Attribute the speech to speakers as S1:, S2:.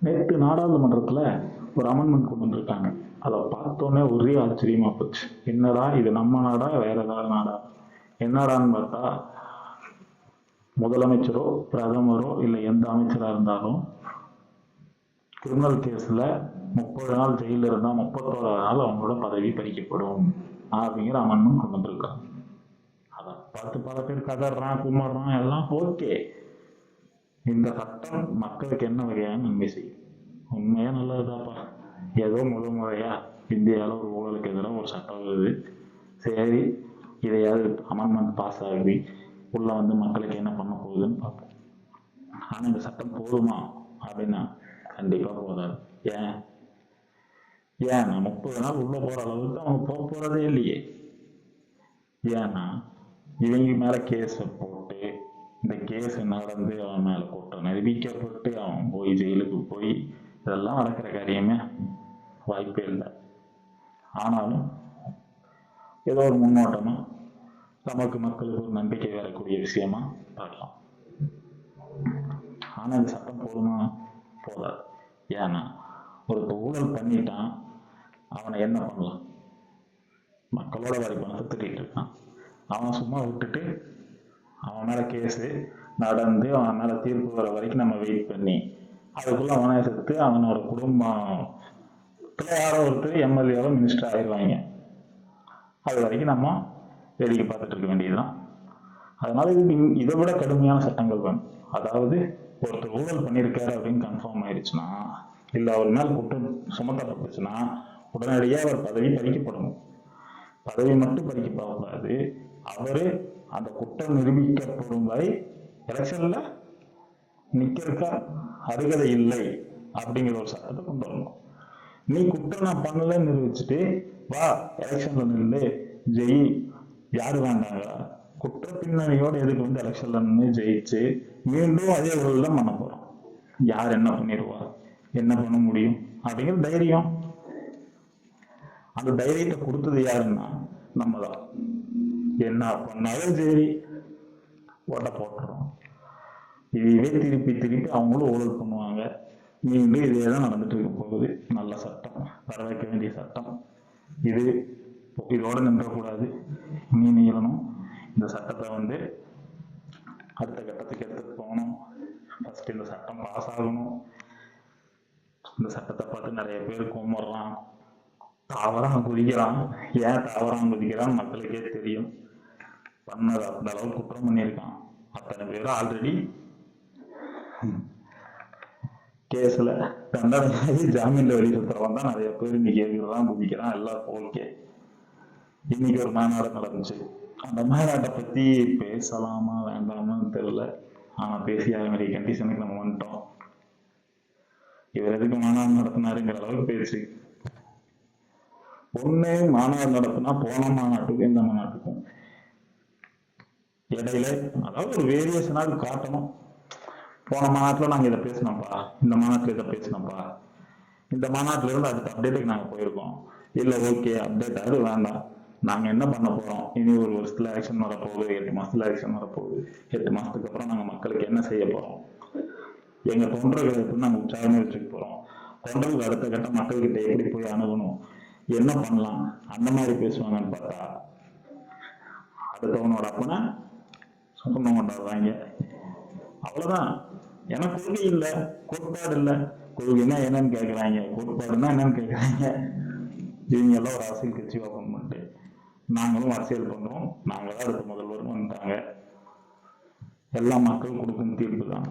S1: நேற்று நாடாளுமன்றத்தில் ஒரு அமெண்ட்மெண்ட் கொண்டு வந்திருக்காங்க. அதை பார்த்தோன்னே ஒரே ஆச்சரியமா போச்சு. என்னடா இது நம்ம நாடா வேற ஏதாவது நாடா? என்னடான்னு பார்த்தா முதலமைச்சரோ பிரதமரோ இல்லை எந்த அமைச்சராக இருந்தாலும் கிரிமினல் கேஸில் முப்பது நாள் ஜெயிலில் இருந்தால் முப்பத்தோராவது நாள் அவங்களோட பதவி பறிக்கப்படும் அப்படிங்கிற அமெண்ட்மெண்ட் கொண்டு வந்திருக்காங்க. அதை பார்த்து பல பேர் கதறான் குமர்றான் எல்லாம் ஓகே இந்த சட்டம் மக்களுக்கு என்ன வகையான நன்மை செய்யும்? உண்மையா நல்லதுதாப்பா ஏதோ முதல் முறையா இந்தியாவில் ஒரு ஊழலுக்கு எதிராக ஒரு சட்டம் வருது. சரி இதையாவது அமெண்ட்மெண்ட் பாஸ் ஆகுது உள்ள வந்து மக்களுக்கு என்ன பண்ண போகுதுன்னு பார்ப்போம். ஆனால் இந்த சட்டம் போதுமா அப்படின்னா கண்டிப்பாக போதாது. ஏன்? ஏன் நான் முப்பது நாள் உள்ள போற அளவுக்கு அவங்க போக போறதே இல்லையே. ஏன்னா இவங்க மேல கேஸ் வைப்போம். இந்த கேஸ் நடந்து அவன் மேல குற்றம் நிரூபிக்கப்பட்டு அவன் போய் ஜெயிலுக்கு போய் இதெல்லாம் நடக்கிற காரியமே வாய்ப்பே இல்லை. ஆனாலும் ஏதோ ஒரு முன்னோட்டமா நமக்கு மக்களுக்கு ஒரு நம்பிக்கை வரக்கூடிய விஷயமா பார்க்கலாம். ஆனா இந்த சட்டம் போதுமா? போதாது. ஏன்னா ஒரு ஊழல் பண்ணிட்டான் அவனை என்ன பண்ணலாம்? மக்களோட வரி பணத்தை திருடிட்டு இருக்கான். அவன் சும்மா விட்டுட்டு அவன் மேல கேஸு நடந்து அவன் மேல தீர்ப்பு வர வரைக்கும் நம்ம வெயிட் பண்ணி அதுக்குள்ள அவனை செத்து அவனோட குடும்பம் யாரோ ஒருத்தர் எம்எல்ஏவோ மினிஸ்டர் ஆயிடுவாங்க அது வரைக்கும் நம்ம வேடிக்கை பார்த்துட்டு இருக்க வேண்டியதுதான். அதனால இது இதை விட கடுமையான சட்டங்கள் வேணும். அதாவது ஒருத்தர் ஊழல் பண்ணியிருக்காரு அப்படின்னு கன்ஃபார்ம் ஆயிடுச்சுன்னா இல்லை அவர் மேல் குற்றம் சுமத்தப்பட்டுச்சுன்னா உடனடியாக அவர் பதவி பறிக்கப்படணும். பதவி மட்டும் பறிக்கப்படக்கூடாது அவரு அந்த குற்றம் நிரூபிக்கப்படும் வரை எலெக்ஷன்ல நிக்கிறதுக்கு அருகதை இல்லை அப்படிங்கிற ஒரு சட்டத்தை கொண்டு வரணும். நீ குற்றம் நான் பண்ணலன்னு நிரூபிச்சுட்டு வா எலெக்ஷன்ல நில்லு ஜெயி. யாரு வேண்டாங்க? குற்ற பின்னணியோட எதுக்கு வந்து எலெக்ஷன்ல நின்று ஜெயிச்சு மீண்டும் அதே ஊரில் தான் பண்ண போறோம் யார் என்ன பண்ணிடுவா? என்ன பண்ண முடியும்? அப்படிங்கிற தைரியம். அந்த தைரியத்தை கொடுத்தது யாருன்னா நம்ம தான் என்ன பண்ணாலும் சரி ஓட்ட போட்டுறோம் இதையவே திருப்பி திருப்பி அவங்களும் ஊழல் பண்ணுவாங்க. மீண்டும் இதே தான் நடந்துட்டு இருக்க போகுது. நல்ல சட்டம் வர வைக்க வேண்டிய சட்டம். இது இதோட நின்றக்கூடாது நீ நீளணும். இந்த சட்டத்தை வந்து அடுத்த கட்டத்துக்கு எடுத்துட்டு போகணும். ஃபர்ஸ்ட் இந்த சட்டம் பாஸ் ஆகணும். இந்த சட்டத்தை பார்த்து நிறைய பேர் கும்பிட்றான் தாவரம் குதிக்கிறான் ஏன் தாவரம் குதிக்கிறான் மக்களுக்கே தெரியும். பண்ணது அந்த அளவுக்கு குற்றம் பண்ணியிருக்கான். அத்தனை பேரும் ஆல்ரெடி கேஸ்ல தண்டனை ஜாமீன்ல வெளியே தான் நிறைய பேர். இன்னைக்கு எதிர்தான் குதிக்கிறான். எல்லாம் போல்கே இன்னைக்கு ஒரு மாநாடு நடந்துச்சு. அந்த மாநாட்டை பத்தி பேசலாமா வேண்டாமான்னு தெரியல. ஆனா பேசி ஆக வேண்டிய கண்டிஷனுக்கு நம்ம வந்துட்டோம். இவர் எதுக்கு மாநாடு நடத்தினாருங்கிற அளவுக்கு பேச்சு. ஒண்ணு மாநாடு நடத்தினா போன மாநாட்டுக்கும் இந்த மாநாட்டுக்கும் இடையில அதாவது ஒரு வேரியேஷனாவது காட்டணும். போன மாநாட்டில் நாங்கள் இதை பேசினோம்ப்பா. இந்த மாநாட்டில் இதை பேசினோம்ப்பா. இந்த மாநாட்டில் இருந்து அடுத்த அப்டேட்டுக்கு நாங்கள் போயிருக்கோம். இல்லை ஓகே அப்டேட் அது வேண்டாம். நாங்கள் என்ன பண்ண போகிறோம் இனி ஒரு வருஷத்தில் ஆக்ஷன் வரப்போகுது எட்டு மாதத்தில் ஆக்ஷன் வரப்போகுது. எட்டு மாதத்துக்கு அப்புறம் நாங்கள் மக்களுக்கு என்ன செய்ய போகிறோம் எங்கள் தொண்டர்களை எப்படி நாங்கள் உற்சாகமே வச்சுக்க போகிறோம் தொண்டர்களுக்கு அடுத்த கட்ட மக்கள்கிட்ட எப்படி போய் அணுகணும்? என்ன பண்ணலாம்? அந்த மாதிரி பேசுவாங்கன்னு பார்த்தா அடுத்தவனோட அப்பனா சொந்தம் கொண்டாடுறாங்க அவ்வளவுதான். எனக்கு கொள்கை இல்லை. கோட்பாடு இல்லை. கொள்கைன்னா என்னன்னு கேட்குறாங்க. கோட்பாடுன்னா என்னன்னு கேட்குறாங்க. இவங்க எல்லாம் ஒரு அரசியல் கட்சி ஓப்பன் பண்ணிட்டு நாங்களும் அரசியல் பண்ணுவோம் நாங்கள் தான் அடுத்த முதல்வர் வந்துட்டாங்க எல்லா மக்களும் கொடுக்கும் தீர்ப்பு தான்.